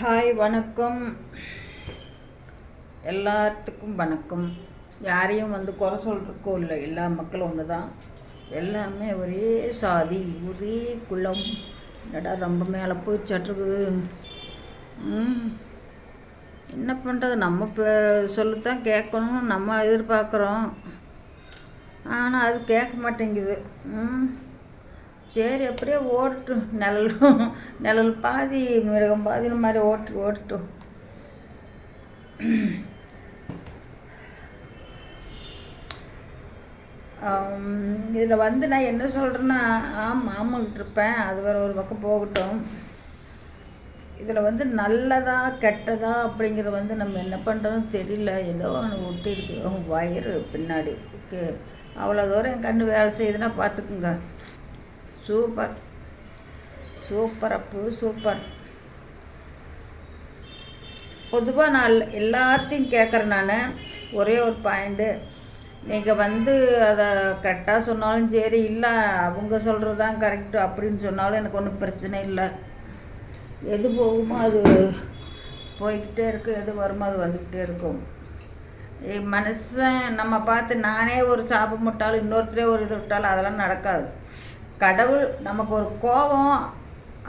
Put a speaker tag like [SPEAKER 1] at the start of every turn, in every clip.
[SPEAKER 1] Hi வணக்கம். எல்லாத்துக்கும் வணக்கம். யாரையும் வந்து குறை சொல்கிறக்கோ இல்லை எல்லா மக்களும் ஒன்று தான் எல்லாமே ஒரே சாதி ஒரே குலம் என்னடா ரொம்ப மேலே போய் சட்டுருக்குது என்ன பண்ணுறது நம்ம இப்போ சொல்லத்தான் கேட்கணும் நம்ம எதிர்பார்க்குறோம். ஆனால் அது கேட்க மாட்டேங்குது. ம். சரி அப்படியே ஓடட்டும் நிழலும் நிழல் பாதி மிருகம் பாதின மாதிரி ஓட்டு ஓடட்டும் இதில் வந்து நான் என்ன சொல்கிறேன்னா ஆம் ஆமாங்கிட்டு இருப்பேன். அது வேறு ஒரு பக்கம் போகட்டும். இதில் வந்து நல்லதா கெட்டதா அப்படிங்கிறது வந்து நம்ம என்ன பண்ணுறதுன்னு தெரியல. ஏதோ ஒன்று ஒட்டிருக்கு. அவங்க வயிறு பின்னாடி அவ்வளோ தூரம் என் கண்ணு வேலை செய்யுதுன்னா பார்த்துக்குங்க சூப்பர். சூப்பர் அப்பு சூப்பர். பொதுவாக நான் எல்லாத்தையும் கேட்குறேன் நான். ஒரே ஒரு பாயிண்ட்டு நீங்கள் வந்து அதை கரெக்டாக சொன்னாலும் சரி இல்லை அவங்க சொல்கிறது தான் கரெக்டு அப்படின்னு சொன்னாலும் எனக்கு ஒன்றும் பிரச்சனை இல்லை. எது போகுமோ அது போய்கிட்டே இருக்கும் எது வருமோ அது வந்துக்கிட்டே இருக்கும். மனுஷன் நம்ம பார்த்து நானே ஒரு சாபம் விட்டாலும் இன்னொருத்தரே ஒரு இது விட்டாலும் அதெல்லாம் நடக்காது. கடவுள் நமக்கு ஒரு கோபம்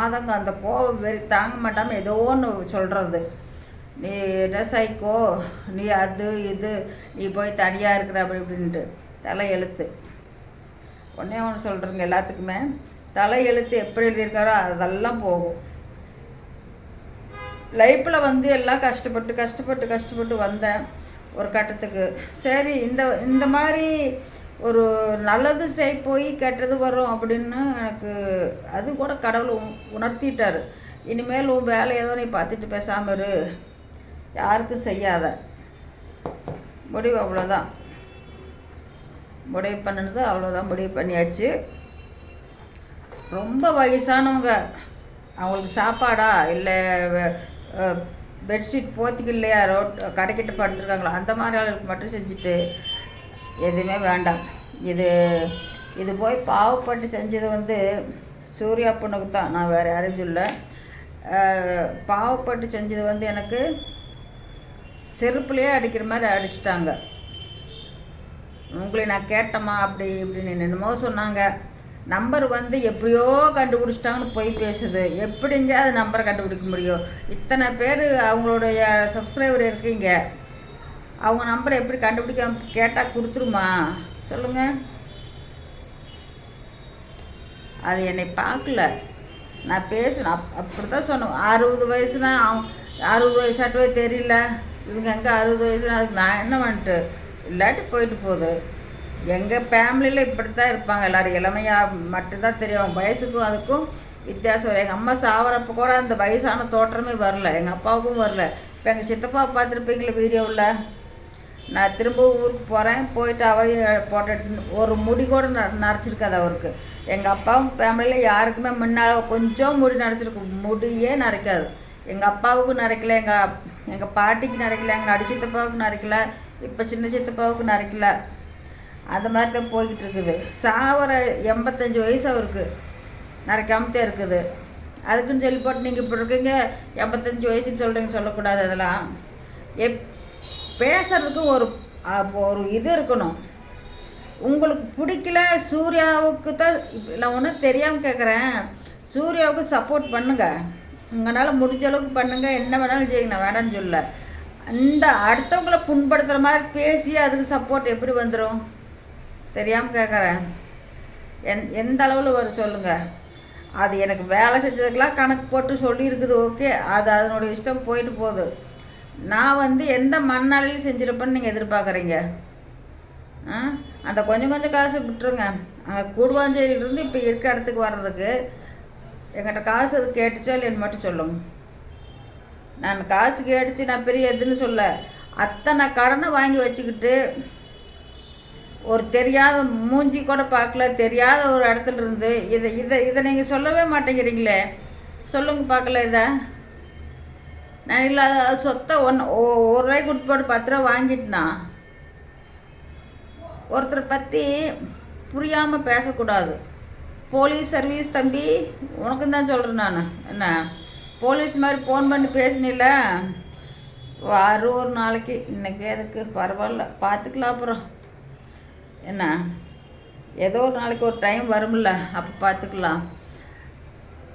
[SPEAKER 1] ஆதங்கம் அந்த கோபம் வெறி தாங்க மாட்டாமல் ஏதோ ஒன்று சொல்கிறது நீ என்ன நீ அது இது நீ போய் தனியாக இருக்கிற அப்படி இப்படின்ட்டு தலை எழுத்து. ஒன்றே ஒன்று சொல்கிறேங்க எல்லாத்துக்குமே. தலை எழுத்து எப்படி எழுதியிருக்காரோ அதெல்லாம் போகும். லைஃப்பில் வந்து எல்லாம் கஷ்டப்பட்டு கஷ்டப்பட்டு கஷ்டப்பட்டு வந்தேன் ஒரு கட்டத்துக்கு. சரி இந்த இந்த மாதிரி ஒரு நல்லது செய் போய் கெட்டது வரும் அப்படின்னு எனக்கு அது கூட கடவுள் உணர்த்திட்டார் உணர்த்திட்டாரு. இனிமேல் உன் வேலை ஏதோ நீ பார்த்துட்டு பேசாமல் இரு. யாருக்கும் செய்யாத. முடிவு அவ்வளோதான் முடிவு பண்ணினது அவ்வளோதான் முடிவு பண்ணியாச்சு. ரொம்ப வயசானவங்க. அவங்களுக்கு சாப்பாடா? இல்லை பெட்ஷீட் போத்திக்கு இல்லையா? ரோட் கடைக்கிட்ட படுத்துருக்காங்களா? அந்த மாதிரி ஆளுக்கு மட்டும் செஞ்சுட்டு எதுவுமே வேண்டாம். இது இது போய் பாவப்பட்டு செஞ்சது வந்து சூர்யா பொண்ணுக்கு தான். நான் வேறு யாரும் சொல்ல பாவப்பட்டு செஞ்சது வந்து எனக்கு செருப்புலேயே அடிக்கிற மாதிரி அடிச்சிட்டாங்க. உங்களை நான் கேட்டேம்மா அப்படி இப்படின்னு என்னென்னமோ சொன்னாங்க. நம்பர் வந்து எப்படியோ கண்டுபிடிச்சிட்டாங்கன்னு போய் பேசுது. எப்படிங்க அது நம்பரை கண்டுபிடிக்க முடியும்? இத்தனை பேர் அவங்களுடைய சப்ஸ்கிரைபர் இருக்கீங்க. அவங்க நம்பரை எப்படி கண்டுபிடிக்காம கேட்டால் கொடுத்துருமா? சொல்லுங்கள் அது என்னை பார்க்கல. நான் பேசணும். அப் அப்படி தான் சொன்னேன். அறுபது வயசுனா அவன் அறுபது வயசாட்டவே தெரியல. இவங்க எங்கே அறுபது வயசுனா அதுக்கு நான் என்ன பண்ணிட்டு? இல்லாட்டி போயிட்டு போகுது. எங்கள் ஃபேமிலியில் இப்படி தான் இருப்பாங்க. எல்லோரும் இளமையாக மட்டும்தான் தெரியும். அவங்க வயசுக்கும் அதுக்கும் வித்தியாசம் வரும். எங்கள் அம்மா சாவரப்போ கூட அந்த வயசான தோற்றமே வரல. எங்கள் அப்பாவுக்கும் வரல. இப்போ எங்கள் சித்தப்பா பார்த்துருப்பீங்களே வீடியோவில்? நான் திரும்ப ஊருக்கு போகிறேன் போயிட்டு அவரையும் போட்டோ எடுத்து ஒரு முடி கூட ந நரைச்சிருக்காது அவருக்கு. எங்கள் அப்பாவும் ஃபேமிலியில் யாருக்குமே முன்னால் கொஞ்சம் முடி நரைச்சிருக்கு முடியே நரைக்காது. எங்கள் அப்பாவுக்கும் நரைக்கல எங்கள் எங்கள் பாட்டிக்கு நரைக்கல எங்கள் அடி சித்தப்பாவுக்கும் நரைக்கல இப்போ சின்ன சித்தப்பாவுக்கு நரைக்கல. அந்த மாதிரி தான் போய்கிட்டு இருக்குது. சாவர எண்பத்தஞ்சு வயசு அவருக்கு. நரைக்காமத்தே இருக்குது. அதுக்குன்னு சொல்லி போட்டு நீங்கள் இப்படி இருக்கீங்க எண்பத்தஞ்சு வயசுன்னு சொல்கிறீங்க சொல்லக்கூடாது அதெல்லாம். எப் பேசுறதுக்கு ஒரு ஒரு இது இருக்கணும். உங்களுக்கு பிடிக்கல சூர்யாவுக்கு தான் நான் ஒன்றும் தெரியாமல் கேட்குறேன் சூர்யாவுக்கு சப்போர்ட் பண்ணுங்கள் உங்களால் முடிஞ்ச அளவுக்கு பண்ணுங்கள் என்ன வேணாலும் செய்யுங்க. நான் வேணாம்னு சொல்ல இந்த அடுத்தவங்களை புண்படுத்துகிற மாதிரி பேசி அதுக்கு சப்போர்ட் எப்படி வந்துடும் தெரியாமல் கேட்குறேன் எந் எந்த அளவில் வரும் சொல்லுங்கள் அது எனக்கு வேலை செஞ்சதுக்கெல்லாம் கணக்கு போட்டு சொல்லியிருக்குது. ஓகே. அது அதனுடைய இஷ்டம் போயிட்டு போகுது. நான் வந்து எந்த மண்ணாலையும் செஞ்சுருப்பேன்னு நீங்கள் எதிர்பார்க்குறீங்க. ஆ? அந்த கொஞ்சம் கொஞ்சம் காசு விட்டுருங்க. அங்கே கூடுவாஞ்சேரியிலிருந்து இப்போ இருக்க இடத்துக்கு வர்றதுக்கு எங்கிட்ட காசு அது கேட்டுச்சோ இல்லைன்னு மட்டும் சொல்லுங்க. நான் காசு கேட்டுச்சு நான் பெரிய எதுன்னு சொல்ல. அத்தனை கடனை வாங்கி வச்சுக்கிட்டு ஒரு தெரியாத மூஞ்சி கூட பார்க்கல தெரியாத ஒரு இடத்துல இருந்து இதை இதை இதை நீங்கள் சொல்லவே மாட்டேங்கிறீங்களே. சொல்லுங்க பார்க்கல இதை. நான் இல்லாத சொத்தை ஒன்று ஒரு ரூபாய் கொடுத்து போட்டு பத்து ரூபா வாங்கிட்டேனா ஒருத்தரை பற்றி புரியாமல் பேசக்கூடாது. போலீஸ் சர்வீஸ் தம்பி உனக்கும் தான் சொல்கிறேன் நான். என்ன போலீஸ் மாதிரி ஃபோன் பண்ணி பேசினில்ல வரும் ஒரு நாளைக்கு. இன்னைக்கு எதுக்கு? பரவாயில்ல பார்த்துக்கலாம் அப்புறம். என்ன ஏதோ ஒரு நாளைக்கு ஒரு டைம் வரும்ல அப்போ பார்த்துக்கலாம்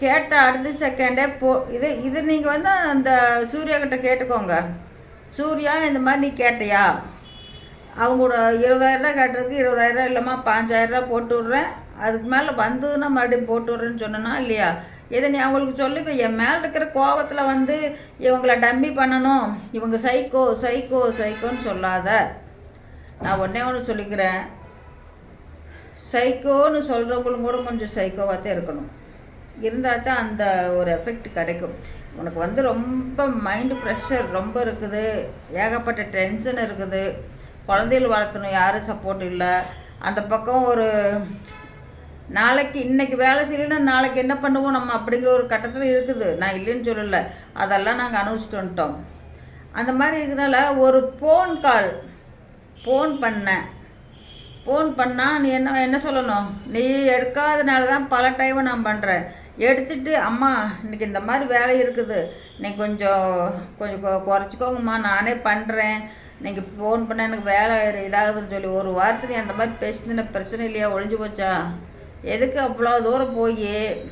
[SPEAKER 1] கேட்ட அடுத்த செகண்டே போ இது இது நீங்கள் வந்து அந்த சூர்யாக்கிட்ட கேட்டுக்கோங்க. சூர்யா இந்த மாதிரி நீ கேட்டியா? அவங்களோட இருபதாயிரரூவா கேட்டதுக்கு இருபதாயிரரூவா இல்லைம்மா பாஞ்சாயிரரூவா போட்டு விட்றேன். அதுக்கு மேலே வந்ததுன்னா மறுபடியும் போட்டு விட்றேன்னு சொன்னேன்னா இல்லையா? இதை நீ அவங்களுக்கு சொல்லுங்க. என் மேலே இருக்கிற கோவத்தில் வந்து இவங்களை டம்மி பண்ணணும். இவங்க சைக்கோ சைக்கோ சைக்கோன்னு சொல்லாத. நான் ஒன்றே ஒன்று சொல்லிக்கிறேன். சைக்கோன்னு சொல்கிறவங்களும் கூட கொஞ்சம் சைக்கோவாக தான் இருக்கணும். இருந்தால் தான் அந்த ஒரு எஃபெக்ட் கிடைக்கும். உனக்கு வந்து ரொம்ப மைண்டு ப்ரெஷர் ரொம்ப இருக்குது. ஏகப்பட்ட டென்ஷன் இருக்குது. குழந்தைகள் வளர்த்தணும் யாரும் சப்போர்ட் இல்லை. அந்த பக்கம் ஒரு நாளைக்கு இன்றைக்கி வேலை செய்யலைன்னா நாளைக்கு என்ன பண்ணுவோம் நம்ம அப்படிங்கிற ஒரு கட்டத்தில் இருக்குது. நான் இல்லைன்னு சொல்லலை. அதெல்லாம் நாங்கள் அனுபவிச்சுட்டு வந்துட்டோம். அந்த மாதிரி இருக்கிறனால ஒரு ஃபோன் கால் ஃபோன் பண்ணேன் ஃபோன் பண்ணால் நீ என்ன என்ன சொல்லணும்? நீ எடுக்காதனால தான் பல டைம் நான் பண்ணுறேன் எடுத்துட்டு அம்மா இன்றைக்கி இந்த மாதிரி வேலை இருக்குது. நீ கொஞ்சம் கொஞ்சம் கொ- குறைச்சிக்கோங்கம்மா. நானே பண்ணுறேன் நீங்கள் ஃபோன் பண்ண எனக்கு வேலை இதாகுதுன்னு சொல்லி ஒரு வாரத்துக்கு அந்த மாதிரி பேசுதுன்னு பிரச்சனை இல்லையா? ஒழிஞ்சு போச்சா? எதுக்கு அவ்வளோ தூரம் போய்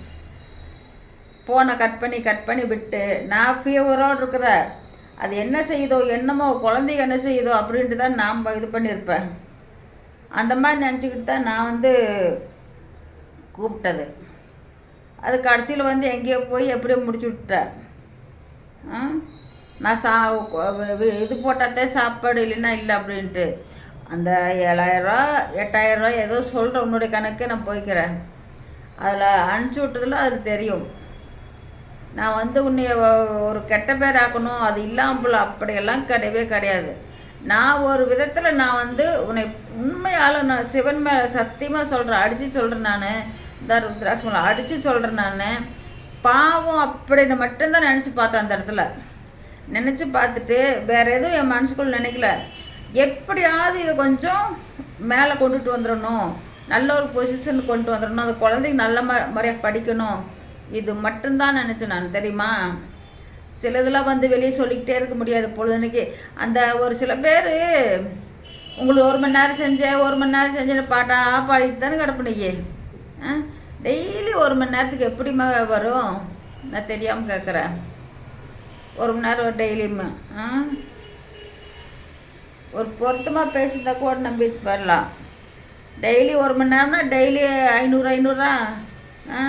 [SPEAKER 1] ஃபோனை கட் பண்ணி கட் பண்ணி விட்டு நான் ஃபீவரோடு இருக்கிற அது என்ன செய்யுதோ என்னமோ குழந்தைங்க என்ன செய்யுதோ அப்படின்ட்டு தான் நாம் இது பண்ணியிருப்பேன். அந்த மாதிரி நினச்சிக்கிட்டு தான் நான் வந்து கூப்பிட்டது. அது கடைசியில் வந்து எங்கேயோ போய் எப்படியோ முடிச்சு விட்டேன் நான் சா இது போட்டாத்தே சாப்பாடு இல்லைன்னா இல்லை அப்படின்ட்டு. அந்த ஏழாயிரரூவா எட்டாயிரரூவா ஏதோ சொல்கிற உன்னுடைய கணக்கு நான் போய்க்கிறேன். அதில் அனுப்பிச்சி விட்டதில் அது தெரியும். நான் வந்து உன்னைய ஒரு கெட்ட பேர் ஆக்கணும் அது இல்லாமல் அப்படியெல்லாம் கிடையவே கிடையாது. நான் ஒரு விதத்தில் நான் வந்து உன்னை உண்மையால் நான் சிவன் மேலே சத்தியமாக சொல்கிறேன் அடித்து சொல்கிறேன் நான். இந்த ருத்ராட்சி அடித்து சொல்கிறேன் நான். பாவம் அப்படின்னு மட்டும்தான் நினச்சி பார்த்தேன் அந்த இடத்துல. நினச்சி பார்த்துட்டு வேற எதுவும் என் மனசுக்குள்ள நினைக்கல. எப்படியாவது இதை கொஞ்சம் மேலே கொண்டுட்டு வந்துடணும். நல்ல ஒரு பொசிஷன் கொண்டு வந்துடணும். அந்த குழந்தைங்க நல்ல ம முறையாக படிக்கணும். இது மட்டும்தான் நினச்சேன் நான் தெரியுமா? சிலதெல்லாம் வந்து வெளியே சொல்லிக்கிட்டே இருக்க முடியாது பொழுதுனைக்கு அந்த ஒரு சில பேர் உங்களுக்கு ஒரு மணி நேரம் செஞ்சேன் ஒரு மணி நேரம் செஞ்சேன்னு பாட்டா பாடிட்டு தானே கிடப்பினையே டெய்லி ஒரு மணி நேரத்துக்கு எப்படிம்மா வரும் நான் தெரியாமல் கேட்குறேன் ஒரு மணி நேரம் டெய்லியுமே ஆ? ஒரு பொருத்தமாக பேசியிருந்தா கூட நம்பிட்டு வரலாம் டெய்லி ஒரு மணி நேரம்னா டெய்லி ஐநூறு ஐநூறுரூவா ஆ?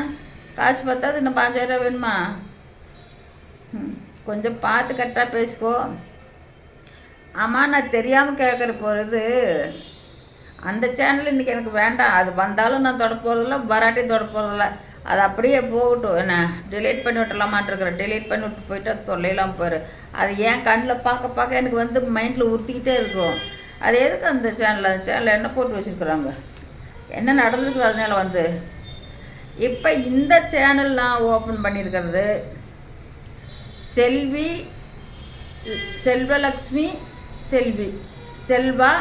[SPEAKER 1] காசு பார்த்தாது இன்னும் பாஞ்சாயிரம் வேணுமா? ம், கொஞ்சம் பார்த்து கரெக்டாக பேசிக்கோ. ஆமாம் நான் தெரியாமல் கேட்குற போகிறது அந்த சேனல் இன்றைக்கி எனக்கு வேண்டாம். அது வந்தாலும் நான் தொட போகிறதில்ல வராட்டி தொட போகிறதில்ல அது அப்படியே போகட்டும். என்ன டிலீட் பண்ணி விட்டலாமான்ட்டுருக்குறேன் டிலீட் பண்ணி விட்டு போயிட்டு தொல்லையெல்லாம் போயிரு அது ஏன் கண்ணில் பார்க்க பார்க்க எனக்கு வந்து மைண்டில் உறுத்திக்கிட்டே இருக்கும். அது எதுக்கு அந்த சேனல் அந்த சேனலில் என்ன போட்டு வச்சுருக்குறாங்க? என்ன நடந்திருக்குது அதனால வந்து? இப்போ இந்த சேனல் நான் ஓப்பன் பண்ணியிருக்கிறது செல்வி செல்வலக்ஷ்மி செல்வி செல்வா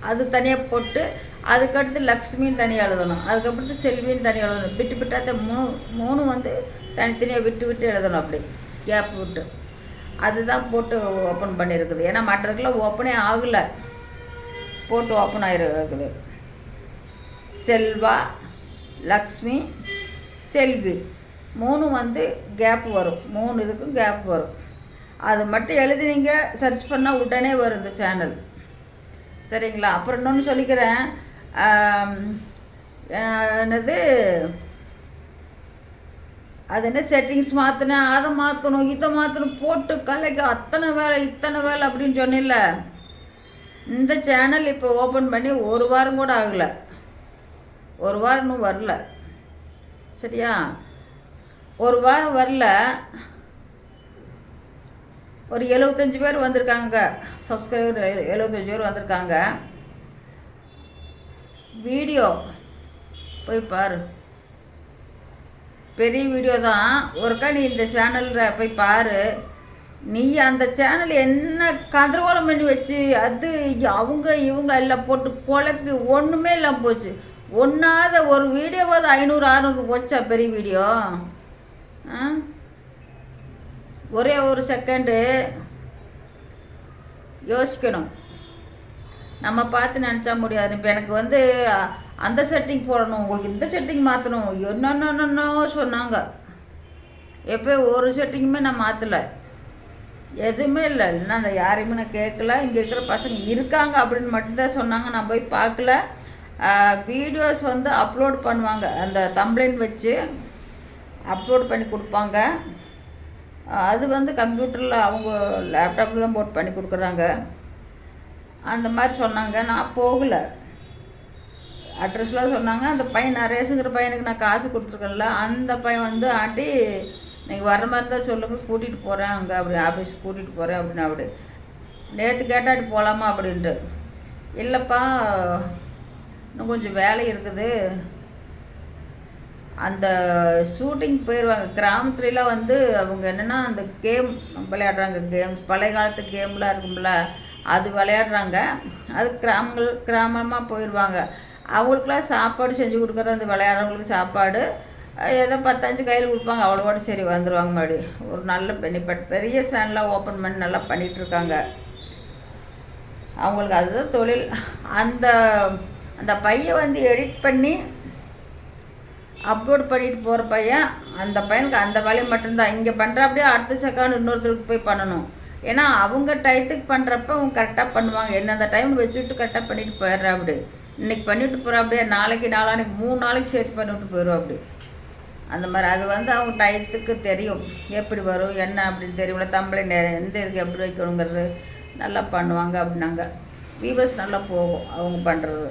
[SPEAKER 1] அது தனியாக போட்டு அதுக்கடுத்து லக்ஷ்மின்னு தனியாக எழுதணும். அதுக்கப்புறத்து செல்வின்னு தனியாக எழுதணும். விட்டு விட்டாத மூணு மூணு வந்து தனித்தனியாக விட்டு விட்டு எழுதணும் அப்படி. கேப் விட்டு. அதுதான் போட்டு ஓப்பன் பண்ணியிருக்குது. ஏன்னா மற்றதுக்கெல்லாம் ஓப்பனே ஆகலை. போட்டு ஓப்பன் ஆகிருக்குது செல்வா லக்ஷ்மி செல்வி. மூணு வந்து கேப் வரும். மூணு இதுக்கும் கேப் வரும். அது மட்டும் எழுதினீங்க சர்ச் பண்ணால் உடனே வரும் இந்த சேனல் சரிங்களா? அப்புறம் இன்னொன்று சொல்லிக்கிறேன். என்னது? அது என்ன செட்டிங்ஸ் மாற்றினேன் அதை மாற்றணும் இதை மாற்றணும் போட்டு கலைக்கு அத்தனை வேலை இத்தனை வேலை அப்படின்னு சொன்னில்ல இந்த சேனல் இப்போ ஓப்பன் பண்ணி ஒரு வாரம் கூட ஆகலை. ஒரு வாரம் இன்னும் வரல. சரியா? ஒரு வாரம் வரல. ஒரு எழுபத்தஞ்சு பேர் வந்திருக்காங்க. சப்ஸ்கிரைபர் எழுபத்தஞ்சு பேர் வந்திருக்காங்க. வீடியோ போய் பாரு. பெரிய வீடியோ தான். ஒருக்கா நீ இந்த சேனலில் போய் பாரு. நீ அந்த சேனல் என்ன கதிர்கோலம் பண்ணி வச்சு அது அவங்க இவங்க எல்லாம் போட்டு குழப்பி ஒன்றுமே இல்லாமல் போச்சு. ஒன்றாத ஒரு வீடியோவாவது ஐநூறு அறநூறு போச்சா பெரிய வீடியோ ஆ? ஒரே ஒரு செகண்டு யோசிக்கணும். நம்ம பார்த்து நினச்சா முடியாது. இப்போ எனக்கு வந்து அந்த செட்டிங் போடணும். உங்களுக்கு இந்த செட்டிங் மாற்றணும் என்னென்னோ சொன்னாங்க. எப்போ ஒரு செட்டிங்குமே நான் மாற்றலை எதுவுமே இல்லை. இல்லைன்னா அந்த யாரையுமே நான் கேட்கல இங்கே இருக்கிற பசங்க இருக்காங்க அப்படின்னு மட்டும்தான் சொன்னாங்க. நான் போய் பார்க்கல. வீடியோஸ் வந்து அப்லோட் பண்ணுவாங்க. அந்த தம்ப்ளைன் வச்சு அப்லோட் பண்ணி கொடுப்பாங்க. அது வந்து கம்ப்யூட்டரில் அவங்க லேப்டாப்பில் தான் போட்டு பண்ணி கொடுக்குறாங்க. அந்த மாதிரி சொன்னாங்க. நான் போகலை. அட்ரஸ்லாம் சொன்னாங்க. அந்த பையன் நரேஷுங்கிற பையனுக்கு நான் காசு கொடுத்துருக்கேன்ல அந்த பையன் வந்து ஆண்டி நீங்கள் வர மாதிரி இருந்தால் சொல்லுங்கள் கூட்டிகிட்டு போகிறேன் அங்கே அப்படி ஆஃபீஸ் கூட்டிகிட்டு போகிறேன் அப்படின்னு அப்படி நேற்று கேட்டாடி போகலாமா அப்படின்ட்டு. இல்லைப்பா இன்னும் கொஞ்சம் வேலை இருக்குது. அந்த ஷூட்டிங் போயிடுவாங்க கிராமத்துலலாம் வந்து அவங்க என்னென்னா அந்த கேம் விளையாடுறாங்க. கேம்ஸ் பழைய காலத்து கேம்லாம் இருக்கும்ல அது விளையாடுறாங்க. அது கிராமங்கள் கிராமமாக போயிடுவாங்க அவங்களுக்குலாம் சாப்பாடு செஞ்சு கொடுக்குறது அந்த விளையாடுறவங்களுக்கு சாப்பாடு ஏதோ பத்தஞ்சு கையில் கொடுப்பாங்க. அவ்வளோவோட சரி வந்துடுவாங்க மறுபடி. ஒரு நல்ல பெனிஃபிட் பெரிய ஸ்டாண்ட்லாம் ஓப்பன் பண்ணி நல்லா பண்ணிகிட்ருக்காங்க அவங்களுக்கு அதுதான் தொழில். அந்த அந்த பையன் வந்து எடிட் பண்ணி அப்லோட் பண்ணிட்டு போகிற பையன் அந்த பையனுக்கு அந்த வேலையை மட்டும்தான். இங்கே பண்ணுற அப்படியே அடுத்த செகண்ட் இன்னொருத்தருக்கு போய் பண்ணணும். ஏன்னா அவங்க டயத்துக்கு பண்ணுறப்ப அவங்க கரெக்டாக பண்ணுவாங்க. எந்தெந்த டைம் வச்சுட்டு கரெக்டாக பண்ணிட்டு போயிடுறா அப்படி. இன்றைக்கி பண்ணிட்டு போகிறா அப்படியே நாளைக்கு நாளானைக்கு மூணு நாளைக்கு சேர்த்து பண்ணிவிட்டு போயிடுவோம் அப்படி. அந்த மாதிரி அது வந்து அவங்க டயத்துக்கு தெரியும். எப்படி வரும் என்ன அப்படின்னு தெரியும்ல. தம்பளை எந்த இதுக்கு எப்படி வைக்கணுங்கிறது நல்லா பண்ணுவாங்க அப்படின்னாங்க. வீவர்ஸ் நல்லா போகும் அவங்க பண்ணுறது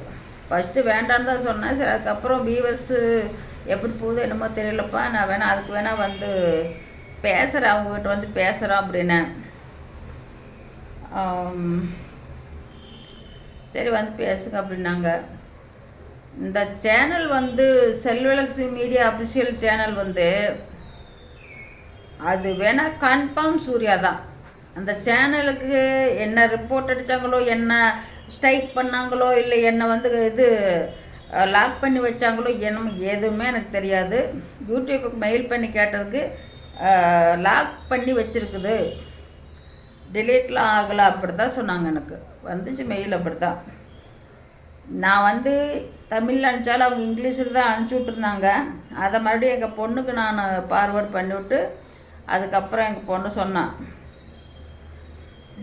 [SPEAKER 1] ஃபஸ்ட்டு வேண்டான்னு தான் சொன்னேன். சரி அதுக்கப்புறம் வீவர்ஸு எப்படி போகுது என்னமோ தெரியலப்பா நான் வேணால் அதுக்கு வேணால் வந்து பேசுகிறேன் அவங்ககிட்ட வந்து பேசுகிறோம் அப்படின்னேன் சரி வந்து பேசுங்க அப்படின்னாங்க. இந்த சேனல் வந்து செல்வலக்ஷ்மி மீடியா அஃபிஷியல் சேனல் வந்து அது வேணால் கன்ஃபார்ம் சூர்யா தான். அந்த சேனலுக்கு என்ன ரிப்போர்ட் அடித்தாங்களோ என்ன ஸ்ட்ரைக் பண்ணாங்களோ இல்லை என்னை வந்து இது லாக் பண்ணி வச்சாங்களோ என்னமோ எதுவுமே எனக்கு தெரியாது. யூடியூப்புக்கு மெயில் பண்ணி கேட்டதுக்கு லாக் பண்ணி வச்சுருக்குது. டிலீட்லாம் ஆகலை அப்படி தான் சொன்னாங்க எனக்கு. வந்துச்சு மெயில் அப்படி தான் நான் வந்து தமிழில் அனுப்பிச்சாலும் அவங்க இங்கிலீஷில் தான் அனுப்பிச்சி விட்ருந்தாங்க அதை மறுபடியும் எங்கள் பொண்ணுக்கு நான் ஃபார்வேர்ட் பண்ணிவிட்டு அதுக்கப்புறம் எங்கள் பொண்ணு சொன்னான்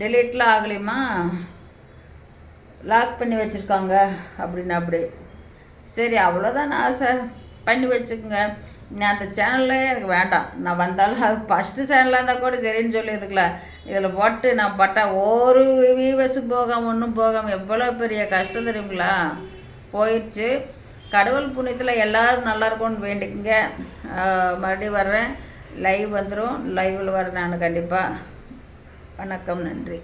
[SPEAKER 1] டெலீட்லாம் ஆகலையுமா லாக் பண்ணி வச்சுருக்காங்க அப்படின்னு அப்படி சரி அவ்வளோதான் ஆசை. பண்ணி வச்சுக்கோங்க. நான் அந்த சேனல்லே எனக்கு வேண்டாம். நான் வந்தாலும் அது ஃபஸ்ட்டு சேனலாக இருந்தால் கூட சரின்னு சொல்லி இதுக்கலாம் இதில் போட்டு நான் பட்டா ஒரு வியூவர்ஸும் போகாமல் ஒன்றும் போகாமல் எவ்வளோ பெரிய கஷ்டம் தெரியுங்களா? போயிடுச்சு. கடவுள் புண்ணியத்தில் எல்லோரும் நல்லா இருக்கும்னு வேண்டிக்கங்க. மறுபடியும் வர்றேன். லைவ் வந்துடும் லைவில் வரேன் நான் கண்டிப்பாக வணக்கம் நன்றி.